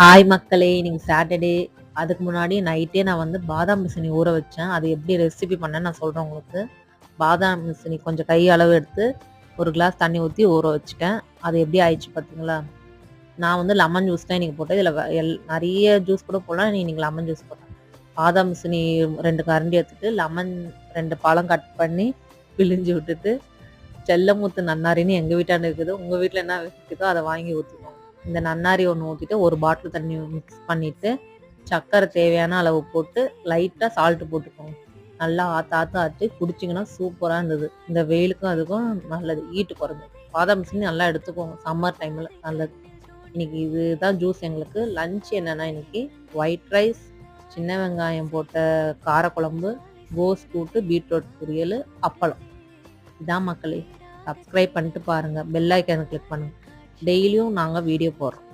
Hi மக்களே இன்னைக்கு Saturday அதுக்கு முன்னாடி நைட்டே நான் வந்து பாதாம் பிசினி ஊற வச்சேன். அது எப்படி ரெசிபி பண்ணேன்னு நான் சொல்கிறேன் உங்களுக்கு. பாதாம் பிசினி கொஞ்சம் கை அளவு எடுத்து ஒரு கிளாஸ் தண்ணி ஊற்றி ஊற வச்சுட்டேன். அது எப்படி ஆயிடுச்சு பார்த்தீங்களா நான் வந்து லெமன் ஜூஸ் தான் இன்றைக்கி போட்டேன். இதில் எல் நிறைய ஜூஸ் கூட போடலாம். நீ லெமன் ஜூஸ் போட்டேன் பாதாம் பிசினி ரெண்டு கரண்டி எடுத்துட்டு லெமன் ரெண்டு பழம் கட் பண்ணி பிழிஞ்சு விட்டுட்டு செல்லமுத்து நன்னாரின்னு எங்கள் வீட்டாண்ட இருக்குது. உங்கள் வீட்டில் என்ன இருக்குதோ அதை வாங்கி ஊற்றுவோம் இந்த நன்னாரி ஒன்று ஊற்றிட்டு ஒரு பாட்டில் தண்ணி மிக்ஸ் பண்ணிவிட்டு சர்க்கரை தேவையான அளவு போட்டு லைட்டாக சால்ட்டு போட்டுக்கோங்க. நல்லா ஆற்று ஆற்று ஆற்றி குடிச்சிங்கன்னா சூப்பராக இருந்தது. இந்த வெயிலுக்கும் அதுக்கும் நல்லது. ஈட்டு குறைஞ்சது பாதாம் பிசினி நல்லா எடுத்துக்கோங்க. சம்மர் டைமில் நல்லது. இன்றைக்கி இதுதான் ஜூஸ் எங்களுக்கு. லஞ்ச் என்னென்னா இன்றைக்கி ஒயிட் ரைஸ் சின்ன வெங்காயம் போட்ட காரக்குழம்பு கோஸ் கூட்டு பீட்ரூட் பொரியல் அப்பளம். இதான் மக்களே சப்ஸ்கிரைப் பண்ணிட்டு பாருங்கள் பெல் ஐக்கானை கிளிக் பண்ணுங்கள் டெய்லியும் நாங்கள் வீடியோ போடுறோம்.